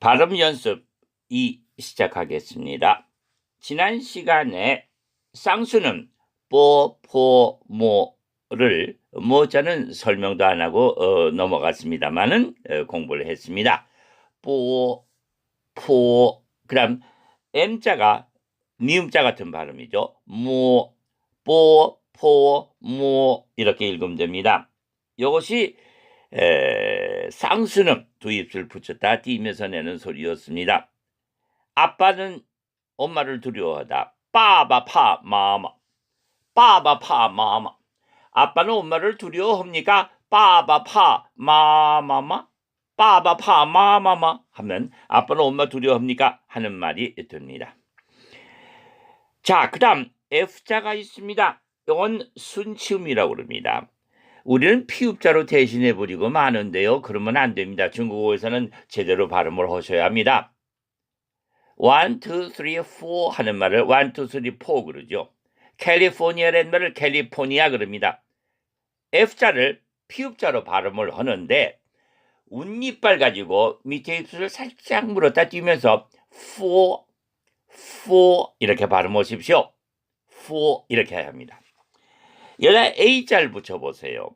발음 연습 2 시작하겠습니다. 지난 시간에 쌍수는 뽀, 포, 모를 모자는 설명도 안 하고 어, 넘어갔습니다만은 어, 공부를 했습니다. 뽀, 포, 그다음 M자가 미음자 같은 발음이죠. 모, 뽀, 포, 모 이렇게 읽으면 됩니다. 이것이 에, 쌍수는 두 입술 붙였다 띄면서 내는 소리였습니다. 아빠는 엄마를 두려워하다. 빠바 파 마마. 빠바 파 마마. 아빠는 엄마를 두려워합니까? 빠바 파 마마마. 빠바 파 마마마 하면 아빠는 엄마 두려워합니까? 하는 말이 됩니다. 자, 그다음 F자가 있습니다. 이건 순치음이라고 그럽니다. 우리는 피읍자로 대신해 버리고 마는데요. 그러면 안 됩니다. 중국어에서는 제대로 발음을 하셔야 합니다. 1, 2, 3, 4 하는 말을 1, 2, 3, 4 그러죠. 캘리포니아라는 말을 캘리포니아 그럽니다. F자를 피읍자로 발음을 하는데 운이빨 가지고 밑에 입술을 살짝 물었다 띄면서 4, 4 이렇게 발음하십시오. 4 이렇게 해야 합니다. 여기다 A자를 붙여보세요.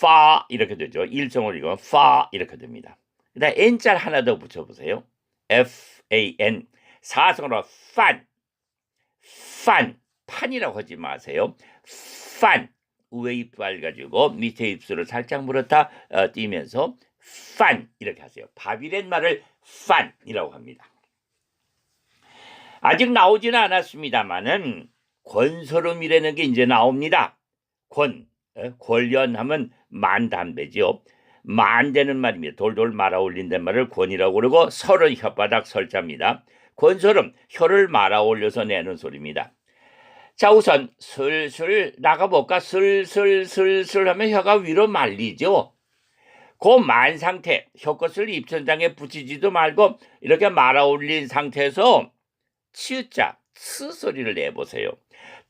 파 이렇게 되죠. 일정을 읽으면 파 이렇게 됩니다. 그다음 N자 하나 더 붙여보세요. F A N 사성으로 판, 판, 판이라고 하지 마세요. 판 우에 입발 가지고 밑에 입술을 살짝 물었다 어, 띄면서 판 이렇게 하세요. 밥이란 말을 판이라고 합니다. 아직 나오지는 않았습니다만은 권소름이라는 게 이제 나옵니다. 권, 에? 권련하면 만담배지요. 만되는 말입니다. 돌돌 말아 올린단 말을 권이라고 그러고 설은 혓바닥 설자입니다. 권소름, 혀를 말아 올려서 내는 소리입니다. 자, 우선 슬슬 나가볼까? 슬슬 슬슬 하면 혀가 위로 말리죠. 그 만 상태, 혀끝을 입천장에 붙이지도 말고 이렇게 말아 올린 상태에서 치읓자, 츠 소리를 내보세요.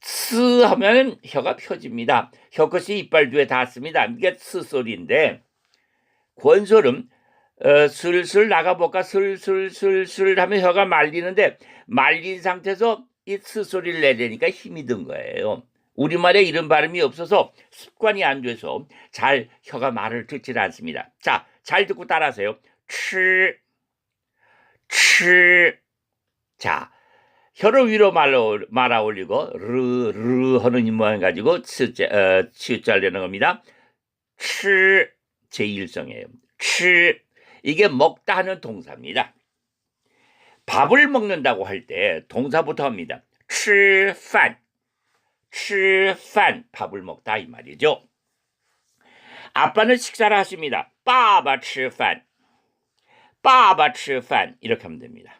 츠 하면 혀가 펴집니다. 혀끝이 이빨 뒤에 닿습니다. 이게 츠 소리인데 권소름 어, 슬슬 나가볼까 슬슬슬슬 하면 혀가 말리는데 말린 상태에서 이츠 소리를 내려니까 힘이 든 거예요. 우리말에 이런 발음이 없어서 습관이 안 돼서 잘 혀가 말을 듣질 않습니다. 자, 잘 듣고 따라하세요. 치, 치. 자, 혀를 위로 말아, 말아 올리고 르, 르 하는 이 모양 가지고 치자, 어, 치자려는 겁니다. 치, 제1성이에요. 치, 이게 먹다 하는 동사입니다. 밥을 먹는다고 할 때 동사부터 합니다. 吃饭, 吃饭, 밥을 먹다 이 말이죠. 아빠는 식사를 하십니다. 爸爸吃饭,爸爸吃饭 이렇게 하면 됩니다.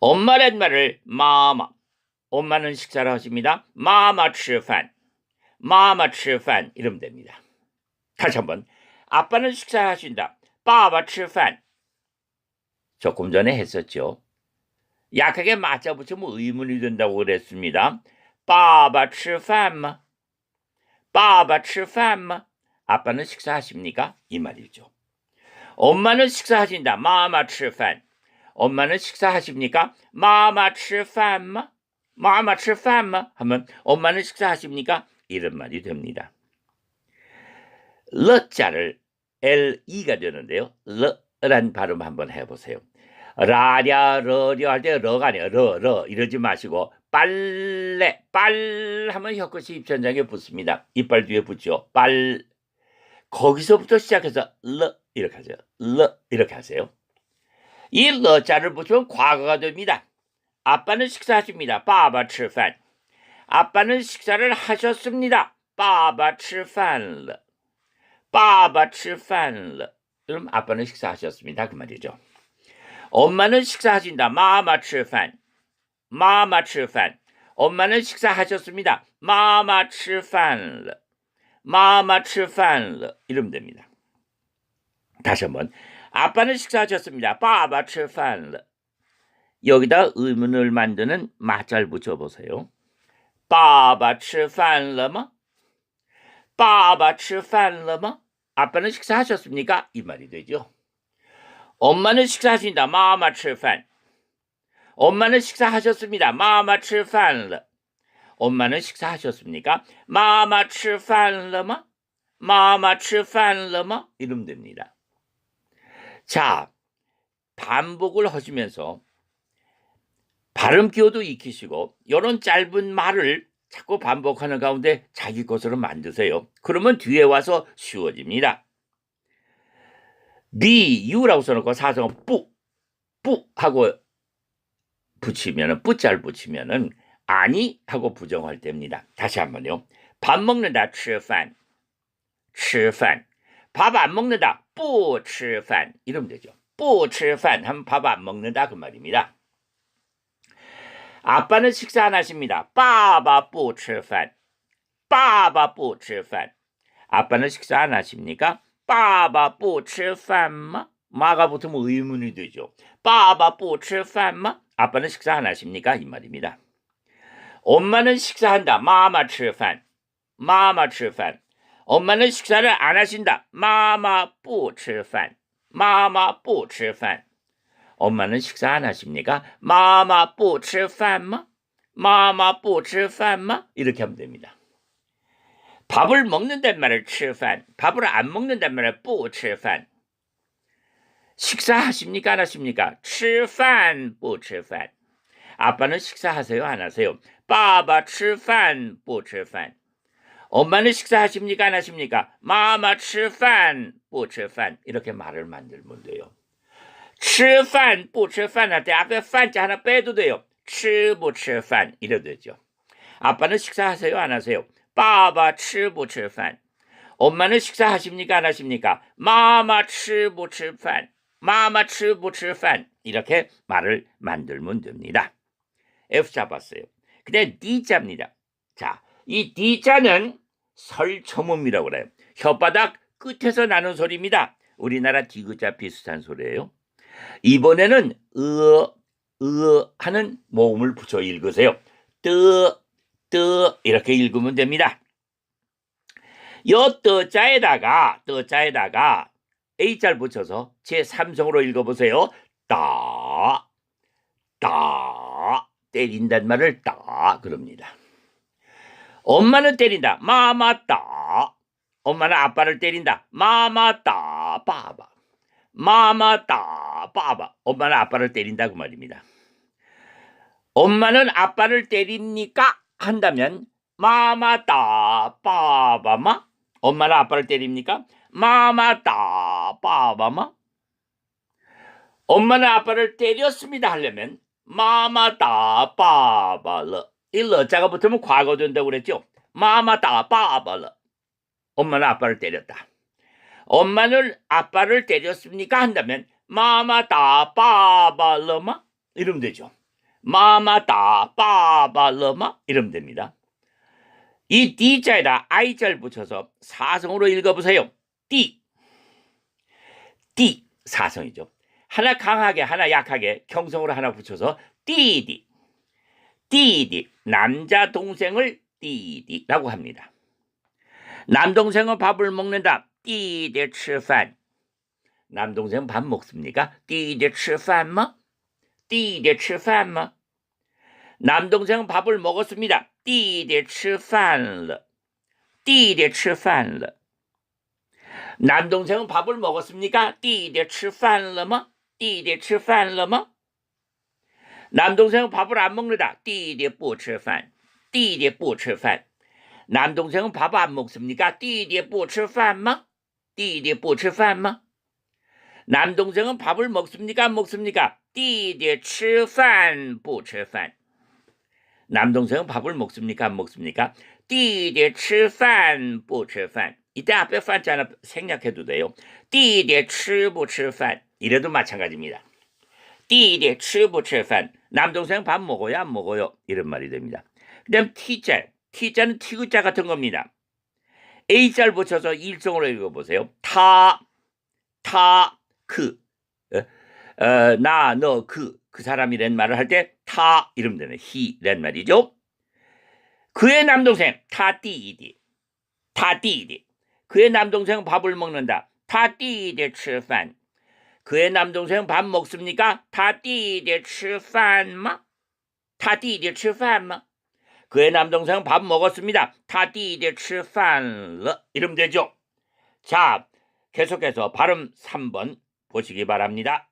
엄마란 말을 마마, 엄마는 식사를 하십니다. 마마 吃饭, 마마 吃饭 이러면 됩니다. 다시 한번 아빠는 식사를 하신다. 爸爸吃饭. 조금 전에 했었죠. 약하게 맞자 붙이면 의문이 된다고 그랬습니다. 爸爸吃饭吗?爸爸吃饭吗? 아빠는 식사하십니까? 이 말이죠. 엄마는 식사하신다. 妈妈吃饭. 엄마는 식사하십니까? 妈妈吃饭吗?妈妈吃饭吗? 하면 엄마는 식사하십니까? 이런 말이 됩니다. 러자를 L-E가 되는데요. 러란 발음 한번 해보세요. 라랴 러려 할 때 러가 아니에요. 러, 러 이러지 마시고 빨래 빨 하면 혀끝이 입천장에 붙습니다. 이빨 뒤에 붙죠. 빨 거기서부터 시작해서 러 이렇게 하세요. 러 이렇게 하세요. 이 러자를 붙이면 과거가 됩니다. 아빠는 식사하십니다. 빠바 吃饭. 아빠는 식사를 하셨습니다. 빠바 吃饭了. 빠바 吃饭了. 그럼 아빠는 식사하셨습니다. 그 말이죠. 엄마는 식사하신다. 마마 吃饭. 마마 吃饭. 엄마는 식사하셨습니다. 마마 吃饭了. 마마 吃饭了. 이러면 됩니다. 다시 한번. 아빠는 식사하셨습니다. 빠바 吃饭了. 여기다 의문을 만드는 마자를 붙여보세요. 爸爸吃饭了吗?爸爸吃饭了吗? 아빠는 식사하셨습니까? 이 말이 되죠. 엄마는 식사하신다. 마마 吃饭. 엄마는 식사하셨습니다. 마마 吃饭了. 엄마는 식사하셨습니까? 마마 吃饭了吗? 마마 吃饭了吗? 이러면 됩니다. 자, 반복을 하시면서 발음 기호도 익히시고 이런 짧은 말을 자꾸 반복하는 가운데 자기 것으로 만드세요. 그러면 뒤에 와서 쉬워집니다. 미, 유라고 써놓고 사성은 뿌, 뿌 하고 붙이면은 뿌자를 붙이면은 아니 하고 부정할 때입니다. 다시 한번요. 밥 먹는다 吃饭 吃饭 밥 안 먹는다 不吃饭 이러면 되죠. 不吃饭 하면 밥 안 먹는다 그 말입니다. 아빠는 식사 안 하십니다. 爸爸不吃饭 爸爸不吃饭 아빠는 식사 안 하십니까? 爸爸不吃饭吗? 마가 붙으면 의문이 되죠. 爸爸不吃饭吗? 아빠는 식사 안 하십니까? 이 말입니다. 엄마는 식사한다. 마마 吃饭. 마마 吃饭. 엄마는 식사를 안 하신다. 마마 不吃饭. 마마 不吃饭. 엄마는 식사 안 하십니까? 마마 不吃饭吗? 마마 不吃饭吗? 이렇게 하면 됩니다. 밥을 먹는단 말을 吃饭, 밥을 안 먹는단 말을 不吃饭. 식사하십니까? 안 하십니까? 吃饭不吃饭. 아빠는 식사하세요? 안 하세요? 爸爸吃饭不吃饭. 엄마는 식사하십니까? 안 하십니까? 마마 吃饭不吃饭. 이렇게 말을 만들면 돼요. 吃饭不吃饭 할 때 앞에 饭자 하나 빼도 돼요. 吃不吃饭 이래도 되죠. 아빠는 식사하세요? 안 하세요? 爸爸吃不吃饭. 엄마는 식사하십니까? 안 하십니까? 마마 吃不吃饭. 마마 吃不吃饭. 이렇게 말을 만들면 됩니다. F 잡았어요. 근데 D자입니다. 자, 이 D자는 설초음이라고 그래요. 혓바닥 끝에서 나는 소리입니다. 우리나라 디귿자 비슷한 소리예요. 이번에는 으, 으 하는 모음을 붙여 읽으세요. 뜨, 뜨 이렇게 읽으면 됩니다. 요 뜨자에다가 뜨자에다가 A자를 붙여서 제 3성으로 읽어보세요. 따, 따 때린단 말을 따 그럽니다. 엄마는 때린다. 마마따. 엄마는 아빠를 때린다. 마마따 빠바. 마마따 빠바. 엄마는 아빠를 때린다 그 말입니다. 엄마는 아빠를 때립니까? 한다면 마마따 빠바마. 엄마는 아빠를 때립니까? 마마따 빠바마. 엄마는 아빠를 때렸습니다 하려면 마마따 빠바러. 이 러자가 붙으면 과거 된다고 그랬죠. 마마따 빠바러. 엄마는 아빠를 때렸다. 엄마는 아빠를 때렸습니까? 한다면 마마따 빠바러마 이러면 되죠. 마마따 빠바러마 이러면 됩니다. 이 D자에다 I자를 붙여서 사성으로 읽어보세요. D. D 사성이죠. 하나 강하게 하나 약하게 경성으로 하나 붙여서 띠디. 띠디. 남자 동생을 띠디라고 합니다. 남동생은 밥을 먹는다. 띠디 吃饭. 남동생 밥 먹습니까? 띠디 吃饭吗? 띠디 吃饭吗? 남동생은 밥을 먹었습니다. 띠디 吃饭了. 띠디 吃饭了. 남동생은 밥을 먹었습니까? 띠디 吃饭了吗? 띠디 吃饭了吗? 남동생은 밥을 안 먹는다. 띠디 不吃饭. 띠디 不吃饭. 남동생은 밥 안 먹습니까? 띠디 不吃饭吗? 띠디 不吃饭吗? 남동생은 밥을 먹습니까? 안 먹습니까? 띠디 吃饭不吃饭. 남동생은 밥을 먹습니까? 안 먹습니까? 띠디 吃饭不吃饭. 이때 앞에 판자 하나 생략해도 돼요. 띠디 吃不吃饭. 이래도 마찬가지입니다. 띠일에 출부 출산 남동생 밥 먹어요 안 먹어요 이런 말이 됩니다. 그 다음 T자 T자는 T구자 같은 겁니다. A자를 붙여서 일성으로 읽어보세요. 타 타그나너그그 예? 어, 그. 그 사람이란 말을 할 때 타, 이름 되는 히란 말이죠. 그의 남동생, 타띠디 타띠디 그의 남동생 밥을 먹는다. 타띠디 吃饭. 그의 남동생 밥 먹습니까? 他弟弟吃饭吗?他弟弟吃饭吗? 그의 남동생 밥 먹었습니다. 他弟弟吃饭了. 이러면 되죠. 자, 계속해서 발음 3번 보시기 바랍니다.